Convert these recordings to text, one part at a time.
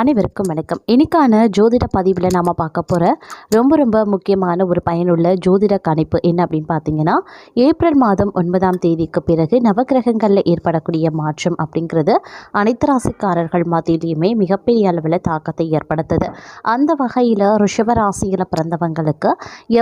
அனைவருக்கும் வணக்கம். இன்றைக்கான ஜோதிட பதிவில் நாம் பார்க்க போகிற ரொம்ப ரொம்ப முக்கியமான ஒரு பயனுள்ள ஜோதிட கணிப்பு என்ன அப்படின்னு பார்த்தீங்கன்னா ஏப்ரல் மாதம் ஒன்பதாம் தேதிக்கு பிறகு நவக்கிரகங்களில் ஏற்படக்கூடிய மாற்றம் அப்படிங்கிறது அனைத்து ராசிக்காரர்கள் மத்தியிலையுமே மிகப்பெரிய அளவில் தாக்கத்தை ஏற்படுத்துது. அந்த வகையில் ரிஷப ராசியில் பிறந்தவங்களுக்கு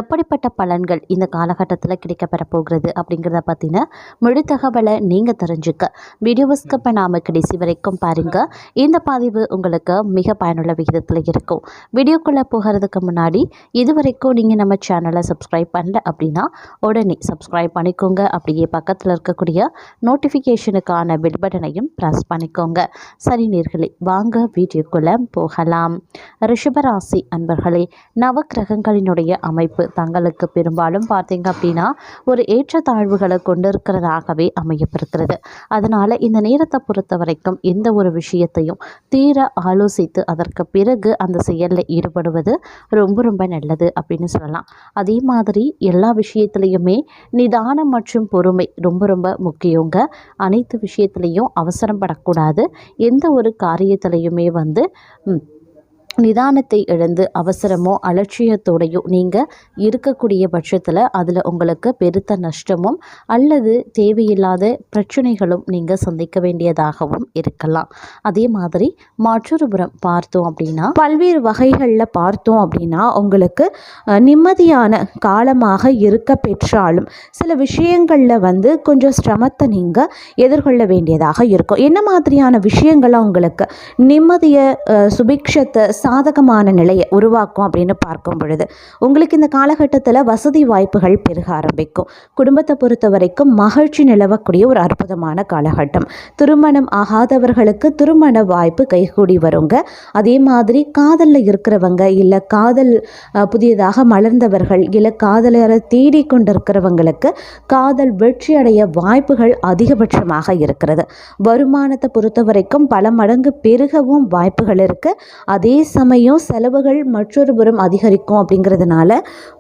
எப்படிப்பட்ட பலன்கள் இந்த காலகட்டத்தில் கிடைக்கப்பெற போகிறது அப்படிங்கிறத பற்றின முழு தகவலை நீங்கள் தெரிஞ்சுக்க. வீடியோவை ஸ்கப்பை நாம் கடைசி வரைக்கும் பாருங்கள் இந்த பதிவு உங்களுக்கு மிக பயனுள்ள விகிதத்தில் இருக்கும். வீடியோக்குள்ளே போகிறதுக்கு முன்னாடி இது வரைக்கும் நீங்கள் நம்ம சேனலை சப்ஸ்கிரைப் பண்ணல அப்படின்னா உடனே சப்ஸ்கிரைப் பண்ணிக்கோங்க. அப்படியே பக்கத்தில் இருக்கக்கூடிய நோட்டிஃபிகேஷனுக்கான பெல் பட்டனையும் ப்ரெஸ் பண்ணிக்கோங்க. சரி நேர்களே வாங்க வீடியோக்குள்ளே போகலாம். ரிஷபராசி அன்பர்களே நவக்கிரகங்களினுடைய அமைப்பு தங்களுக்கு பெரும்பாலும் பார்த்தீங்க அப்படின்னா ஒரு ஏற்றத்தாழ்வுகளை கொண்டிருக்கிறதாகவே அமையப்பிருக்கிறது அதனால் இந்த நேரத்தை பொறுத்த வரைக்கும் எந்த ஒரு விஷயத்தையும் தீர யோசித்து அதற்கு பிறகு அந்த செயலில் ஈடுபடுவது ரொம்ப ரொம்ப நல்லது அப்படின்னு சொல்லலாம். அதே மாதிரி எல்லா விஷயத்துலையுமே நிதானம் மற்றும் பொறுமை ரொம்ப ரொம்ப முக்கியங்க. அனைத்து விஷயத்துலேயும் அவசரம் படக்கூடாது எந்த ஒரு காரியத்திலையுமே வந்து நிதானத்தை இழந்து அவசரமோ அலட்சியத்தோடையோ நீங்கள் இருக்கக்கூடிய பட்சத்தில் அதில் உங்களுக்கு பெருத்த நஷ்டமும் அல்லது தேவையில்லாத பிரச்சனைகளும் நீங்கள் சந்திக்க வேண்டியதாகவும் இருக்கலாம். அதே மாதிரி மற்றொரு புறம் பார்த்தோம் அப்படின்னா பல்வேறு வகைகளில் பார்த்தோம் அப்படின்னா உங்களுக்கு நிம்மதியான காலமாக இருக்க பெற்றாலும் சில விஷயங்களில் வந்து கொஞ்சம் சிரமத்தை நீங்கள் எதிர்கொள்ள வேண்டியதாக இருக்கும். என்ன மாதிரியான விஷயங்கள்லாம் உங்களுக்கு நிம்மதியை சுபிக்ஷத்தை சாதகமான நிலையை உருவாக்கும் அப்படின்னு பார்க்கும் பொழுது உங்களுக்கு இந்த காலகட்டத்தில் வசதி வாய்ப்புகள் பெருக ஆரம்பிக்கும். குடும்பத்தை பொறுத்த வரைக்கும் மகிழ்ச்சி நிலவக்கூடிய ஒரு அற்புதமான காலகட்டம். திருமணம் ஆகாதவர்களுக்கு திருமண வாய்ப்பு கைகூடி வருங்க. அதே மாதிரி காதலில் இருக்கிறவங்க இல்லை காதல் புதியதாக மலர்ந்தவர்கள் இல்லை காதலரை தேடி கொண்டிருக்கிறவங்களுக்கு காதல் வெற்றி அடைய வாய்ப்புகள் அதிகபட்சமாக இருக்கிறது. வருமானத்தை பொறுத்த வரைக்கும் பல மடங்கு பெருகவும் வாய்ப்புகள் இருக்குது அதே சமயம் செலவுகள் மற்றொரு புறம் அதிகரிக்கும் அப்படிங்கிறதுனால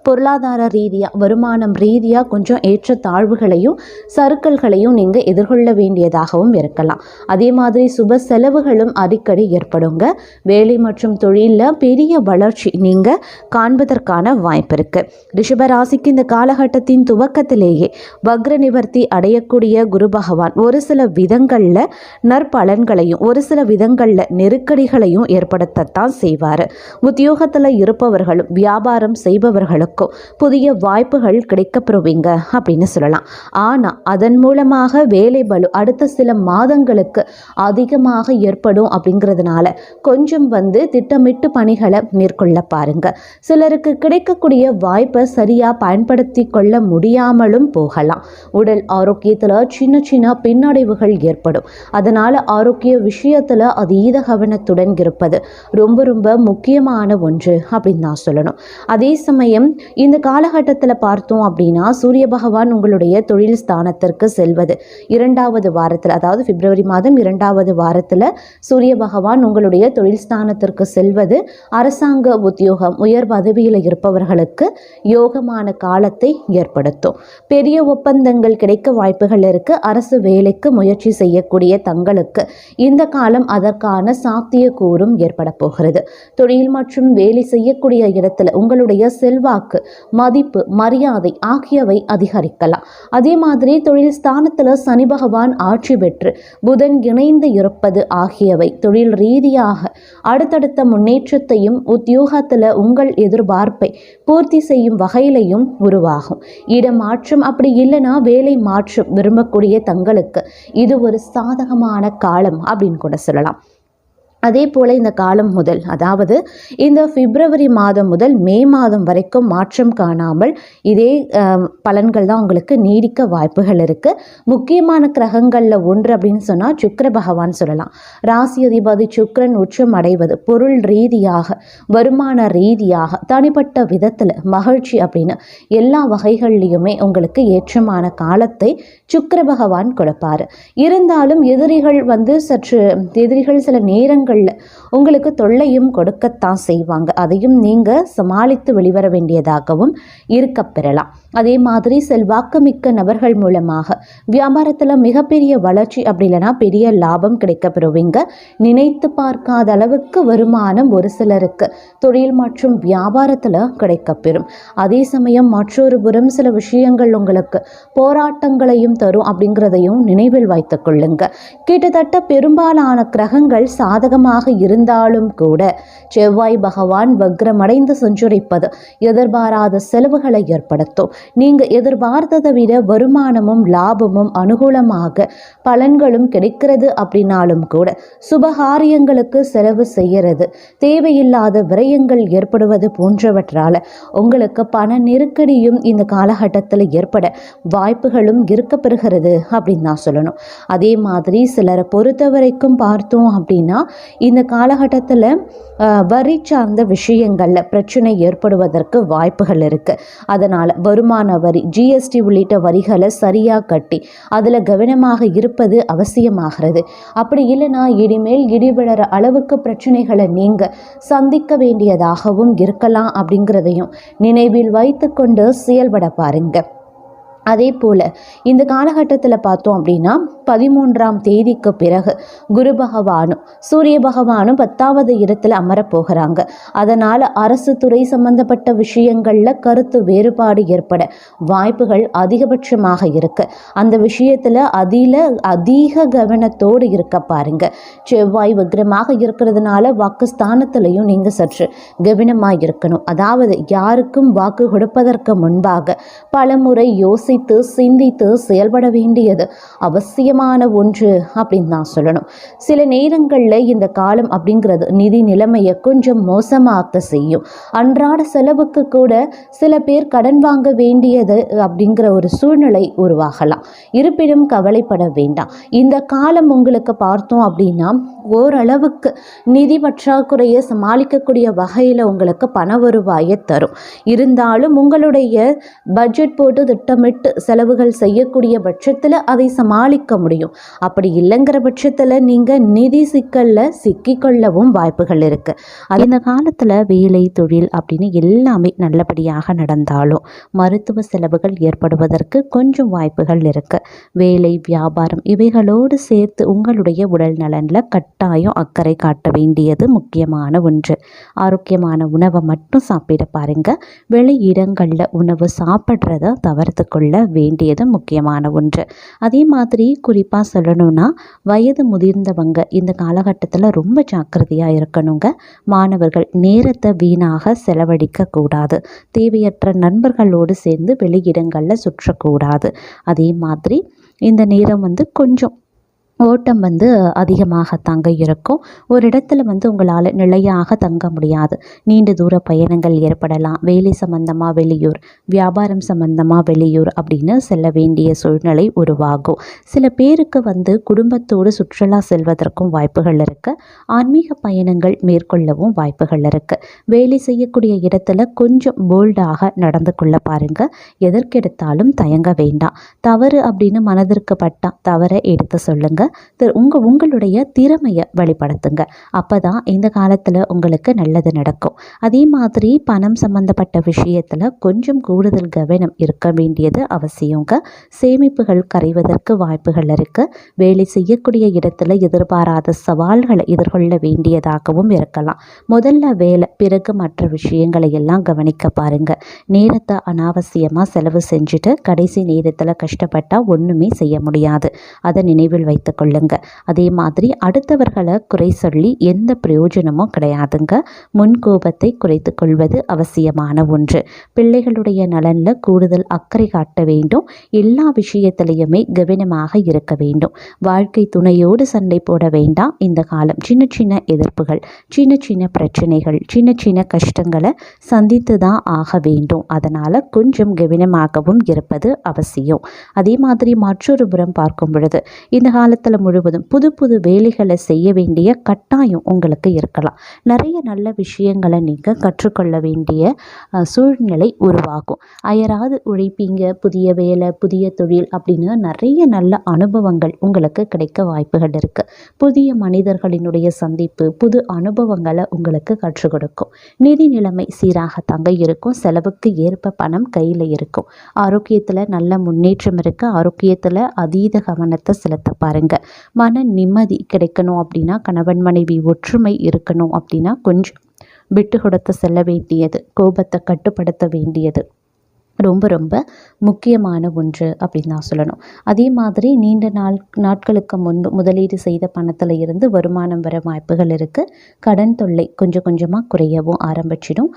பொருளாதார ரீதியாக வருமானம் ரீதியாக கொஞ்சம் ஏற்ற தாழ்வுகளையும் சறுக்கல்களையும் நீங்கள் எதிர்கொள்ள வேண்டியதாகவும் இருக்கலாம். அதே மாதிரி சுப செலவுகளும் அடிக்கடி ஏற்படுங்க. வேலை மற்றும் தொழிலில் பெரிய வளர்ச்சி நீங்கள் காண்பதற்கான வாய்ப்பு இருக்குது ரிஷபராசிக்கு இந்த காலகட்டத்தின் துவக்கத்திலேயே வக்ர நிவர்த்தி அடையக்கூடிய குரு பகவான் ஒரு சில விதங்களில் நற்பலன்களையும் ஒரு சில விதங்களில் நெருக்கடிகளையும் ஏற்படுத்தத்தான் செய்வார். உத்தியோகத்தில் இருப்பவர்களும் வியாபாரம் செய்பவர்களுக்கும் புதிய வாய்ப்புகள் கிடைக்கப்பெறுவீங்க அப்படின்னு சொல்லலாம். ஆனால் அதன் மூலமாக வேலை பலு அடுத்த சில மாதங்களுக்கு அதிகமாக ஏற்படும் அப்படிங்கிறதுனால கொஞ்சம் வந்து திட்டமிட்டு பணிகளை மேற்கொள்ள பாருங்க. சிலருக்கு கிடைக்கக்கூடிய வாய்ப்பை சரியாக பயன்படுத்தி கொள்ள முடியாமலும் போகலாம். உடல் ஆரோக்கியத்தில் சின்ன சின்ன பின்னடைவுகள் ஏற்படும். அதனால் ஆரோக்கிய விஷயத்தில் அதீத கவனத்துடன் இருப்பது ரொம்ப ரொம்ப முக்கியமான ஒன்று அப்படின்னு நான் சொல்லணும். அதே சமயம் இந்த காலகட்டத்தில் பார்த்தோம் அப்படின்னா சூரிய பகவான் உங்களுடைய தொழில் ஸ்தானத்திற்கு செல்வது. இரண்டாவது வாரத்தில் அதாவது பிப்ரவரி மாதம் இரண்டாவது வாரத்தில் சூரிய பகவான் உங்களுடைய தொழில் ஸ்தானத்திற்கு செல்வது. அரசாங்க உத்தியோகம் உயர் பதவியில் இருப்பவர்களுக்கு யோகமான காலத்தை ஏற்படுத்தும். பெரிய ஒப்பந்தங்கள் கிடைக்க வாய்ப்புகள் இருக்கு. அரசு வேலைக்கு முயற்சி செய்யக்கூடிய தங்களுக்கு இந்த காலம் அதற்கான சாத்தியக்கூறும் ஏற்பட போகிறது. தொழில் மற்றும் வேலை செய்யக்கூடிய இடத்துல உங்களுடைய செல்வாக்கு மதிப்பு மரியாதை ஆகியவை அதிகரிக்கலாம். அதே மாதிரி தொழில் ஸ்தானத்தில் சனி பகவான் ஆட்சி பெற்று புதன் இணைந்து இருப்பது ஆகியவை தொழில் ரீதியாக அடுத்தடுத்த முன்னேற்றத்தையும் உத்தியோகத்தில் உங்கள் எதிர்பார்ப்பை பூர்த்தி செய்யும் வகையிலையும் உருவாகும். இடமாற்றம் அப்படி இல்லைன்னா வேலை மாற்றம் விரும்பக்கூடிய தங்களுக்கு இது ஒரு சாதகமான காலம் அப்படின்னு கூட சொல்லலாம். அதே போல் இந்த காலம் முதல் அதாவது இந்த பிப்ரவரி மாதம் முதல் மே மாதம் வரைக்கும் மாற்றம் காணாமல் இதே பலன்கள் தான் உங்களுக்கு நீடிக்க வாய்ப்புகள் இருக்குது முக்கியமான கிரகங்களில் ஒன்று அப்படின்னு சொன்னால் சுக்கர பகவான் சொல்லலாம். ராசி அதிபதி சுக்கரன் உச்சம் அடைவது பொருள் ரீதியாக வருமான ரீதியாக தனிப்பட்ட விதத்தில் மகிழ்ச்சி அப்படின்னு எல்லா வகைகள்லையுமே உங்களுக்கு ஏற்றமான காலத்தை சுக்கர பகவான் கொடுப்பார். இருந்தாலும் எதிரிகள் வந்து சற்று எதிரிகள் சில நேரங்கள் நேரங்களில் உங்களுக்கு தொல்லையும் கொடுக்கத்தான் செய்வாங்க. அதையும் நீங்கள் சமாளித்து வெளிவர வேண்டியதாகவும் இருக்கப் பெறலாம். அதே மாதிரி செல்வாக்குமிக்க நபர்கள் மூலமாக வியாபாரத்தில் மிகப்பெரிய வளர்ச்சி அப்படி இல்லைன்னா பெரிய லாபம் கிடைக்க பெறுவீங்க நினைத்து பார்க்காத அளவுக்கு வருமானம் ஒரு சிலருக்கு தொழில் மற்றும் வியாபாரத்தில் கிடைக்கப்பெறும். அதே சமயம் மற்றொரு புறம் சில விஷயங்கள் உங்களுக்கு போராட்டங்களையும் தரும் அப்படிங்கிறதையும் நினைவில் வைத்துக் கொள்ளுங்க. கிட்டத்தட்ட பெரும்பாலான கிரகங்கள் சாதகமாக இருந்தாலும் கூட செவ்வாய் பகவான் வக்ரமடைந்து சென்றுரைப்பது எதிர்பாராத செலவுகளை ஏற்படுத்தும். நீங்கள் எதிர்பார்த்ததை விட வருமானமும் லாபமும் அனுகூலமாக பலன்களும் கிடைக்கிறது அப்படின்னாலும் கூட சுபகாரியங்களுக்கு செலவு செய்யறது தேவையில்லாத விரயங்கள் ஏற்படுவது போன்றவற்றால் உங்களுக்கு பண நெருக்கடியும் இந்த காலகட்டத்தில் ஏற்பட வாய்ப்புகளும் இருக்க பெறுகிறது அப்படின்னு தான் சொல்லணும். அதே மாதிரி சிலரை பொறுத்த வரைக்கும் பார்த்தோம் அப்படின்னா இந்த காலகட்டத்தில் வரி சார்ந்த விஷயங்களில் பிரச்சனை ஏற்படுவதற்கு வாய்ப்புகள் இருக்குது அதனால் வருமான வரி ஜிஎஸ்டி உள்ளிட்ட வரிகளை சரியாக கட்டி அதில் கவனமாக இருப்பது அவசியமாகிறது. அப்படி இல்லைன்னா இனிமேல் இடிவிழற அளவுக்கு பிரச்சனைகளை நீங்கள் சந்திக்க வேண்டியதாகவும் இருக்கலாம் அப்படிங்கிறதையும் நினைவில் வைத்துக்கொண்டு செயல்பட பாருங்கள் அதே போல் இந்த காலகட்டத்தில் பார்த்தோம் அப்படின்னா பதிமூன்றாம் தேதிக்கு பிறகு குரு பகவானும் சூரிய பகவானும் பத்தாவது இடத்துல அமரப் போகிறாங்க. அதனால் அரசு துறை சம்பந்தப்பட்ட விஷயங்களில் கருத்து வேறுபாடு ஏற்பட வாய்ப்புகள் அதிகபட்சமாக இருக்கு. அந்த விஷயத்தில் அதில் அதிக கவனத்தோடு இருக்க பாருங்க. செவ்வாய் வக்ரமாக இருக்கிறதுனால வாக்குஸ்தானத்திலையும் நீங்கள் சற்று கவனமாக இருக்கணும். அதாவது யாருக்கும் வாக்கு கொடுப்பதற்கு முன்பாக பலமுறை யோசித்து சிந்தித்து செயல்பட வேண்டியது அவசியமான ஒன்று அப்படின்னு தான் சொல்லணும். சில நேரங்களில் இந்த காலம் அப்படிங்கிறது நிதி நிலைமையை கொஞ்சம் மோசமாக்க செய்யும். அன்றாட செலவுக்கு கூட சில பேர் கடன் வாங்க வேண்டியது அப்படிங்கிற ஒரு சூழ்நிலை உருவாகலாம். இருப்பினும் கவலைப்பட வேண்டாம். இந்த காலம் உங்களுக்கு பார்த்தோம் அப்படின்னா ஓரளவுக்கு நிதி பற்றாக்குறையை சமாளிக்கக்கூடிய வகையில் உங்களுக்கு பண வருவாயை தரும். இருந்தாலும் உங்களுடைய பட்ஜெட் போட்டு திட்டமிட்டு செலவுகள் செய்யக்கூடிய பட்சத்தில் அதை சமாளிக்க முடியும். அப்படி இல்லைங்கிற பட்சத்தில் நீங்கள் நிதி சிக்கலில் சிக்கிக்கொள்ளவும் வாய்ப்புகள் இருக்குது இந்த காலத்தில் வேலை தொழில் அப்படின்னு எல்லாமே நல்லபடியாக நடந்தாலும் மருத்துவ செலவுகள் ஏற்படுவதற்கு கொஞ்சம் வாய்ப்புகள் இருக்குது வேலை வியாபாரம் இவைகளோடு சேர்த்து உங்களுடைய உடல் நலனில் கட்டாயம் அக்கறை காட்ட வேண்டியது முக்கியமான ஒன்று. ஆரோக்கியமான உணவை மட்டும் சாப்பிட பாருங்கள் வெளியிடங்களில் உணவு சாப்பிட்றத தவிர்த்து கொள்ள வேண்டியது முக்கியமான ஒன்று. அதே மாதிரி குறிப்பாக சொல்லணும்னா வயது முதிர்ந்தவங்க இந்த காலகட்டத்தில் ரொம்ப ஜாக்கிரதையாக இருக்கணுங்க. மாணவர்கள் நேரத்தை வீணாக செலவழிக்க கூடாது. தேவையற்ற நண்பர்களோடு சேர்ந்து வெளியிடங்களில் சுற்றக்கூடாது. அதே மாதிரி இந்த நேரம் வந்து கொஞ்சம் ஓட்டம் வந்து அதிகமாக தங்க இருக்கும். ஒரு இடத்துல வந்து உங்களால் நிலையாக தங்க முடியாது. நீண்ட தூர பயணங்கள் ஏற்படலாம். வேலை சம்பந்தமாக வெளியூர் வியாபாரம் சம்பந்தமாக வெளியூர் அப்படின்னு செல்ல வேண்டிய சூழ்நிலை உருவாகும். சில பேருக்கு வந்து குடும்பத்தோடு சுற்றுலா செல்வதற்கும் வாய்ப்புகள் இருக்குது ஆன்மீக பயணங்கள் மேற்கொள்ளவும் வாய்ப்புகள் இருக்குது வேலை செய்யக்கூடிய இடத்துல கொஞ்சம் போல்டாக நடந்து கொள்ள பாருங்கள் எதற்கெடுத்தாலும் தயங்க வேண்டாம். தவறு அப்படின்னு மனதிற்கு பட்டா தவறை எடுத்து சொல்லுங்கள் திரு உங்கள் உங்களுடைய திறமையை வெளிப்படுத்துங்க. அப்போ தான் இந்த காலத்தில் உங்களுக்கு நல்லது நடக்கும். அதே மாதிரி பணம் சம்மந்தப்பட்ட விஷயத்தில் கொஞ்சம் கூடுதல் கவனம் இருக்க வேண்டியது அவசியங்க. சேமிப்புகள் கரைவதற்கு வாய்ப்புகள் இருக்குது வேலை செய்யக்கூடிய இடத்துல எதிர்பாராத சவால்களை எதிர்கொள்ள வேண்டியதாகவும் இருக்கலாம். முதல்ல வேலை பிறகு மற்ற விஷயங்களை எல்லாம் கவனிக்க பாருங்க. நேரத்தை அனாவசியமாக செலவு செஞ்சுட்டு கடைசி நேரத்தில் கஷ்டப்பட்டால் ஒன்றுமே செய்ய முடியாது. அதை நினைவில் வைத்து கொள்ளுங்க. அதே மாதிரி அடுத்தவர்களை குறை சொல்லி எந்த பிரயோஜனமும் கிடையாதுங்க. முன்கோபத்தை குறைத்து கொள்வது அவசியமான ஒன்று. பிள்ளைகளுடைய நலனில் கூடுதல் அக்கறை காட்ட வேண்டும். எல்லா விஷயத்திலையுமே கவனமாக இருக்க வேண்டும். வாழ்க்கை துணையோடு சண்டை போட வேண்டாம். இந்த காலம் சின்ன சின்ன எதிர்ப்புகள் சின்ன சின்ன பிரச்சனைகள் சின்ன சின்ன கஷ்டங்களை சந்தித்து தான் ஆக வேண்டும். அதனால் கொஞ்சம் கவனமாகவும் இருப்பது அவசியம். அதே மாதிரி மற்றொரு புறம் பார்க்கும் பொழுது இந்த காலத்தில் வருடத்தில் முழுவதும் புது புது வேலைகளை செய்ய வேண்டிய கட்டாயம் உங்களுக்கு இருக்கலாம். நிறைய நல்ல விஷயங்களை நீங்கள் கற்றுக்கொள்ள வேண்டிய சூழ்நிலை உருவாகும். அயராது உழைப்பீங்க புதிய வேலை புதிய தொழில் அப்படின்னு நிறைய நல்ல அனுபவங்கள் உங்களுக்கு கிடைக்க வாய்ப்புகள் இருக்குது புதிய மனிதர்களினுடைய சந்திப்பு புது அனுபவங்களை உங்களுக்கு கற்றுக் கொடுக்கும். நிதி நிலைமை சீராகத்தாங்க இருக்கும். செலவுக்கு ஏற்ப பணம் கையில் இருக்கும். ஆரோக்கியத்தில் நல்ல முன்னேற்றம் இருக்குது ஆரோக்கியத்தில் அதீத கவனத்தை செலுத்த பாருங்க மன நிம்மதி கிடைக்கணும் அப்படின்னா கணவன் மனைவி ஒற்றுமை இருக்கணும் அப்படின்னா கொஞ்சம் விட்டு கொடுத்து செல்ல வேண்டியது கோபத்தை கட்டுப்படுத்த வேண்டியது. ரொம்ப ரொம்ப முக்கியமான ஒன்று அப்படின்னு தான் சொல்லணும். அதே மாதிரி நீண்ட நாள் நாட்களுக்கு முன்பு முதலீடு செய்த பணத்தில் இருந்து வருமானம் வர வாய்ப்புகள் இருக்குது கடன் தொல்லை கொஞ்சம் கொஞ்சமாக குறையவும் ஆரம்பிச்சிடும்.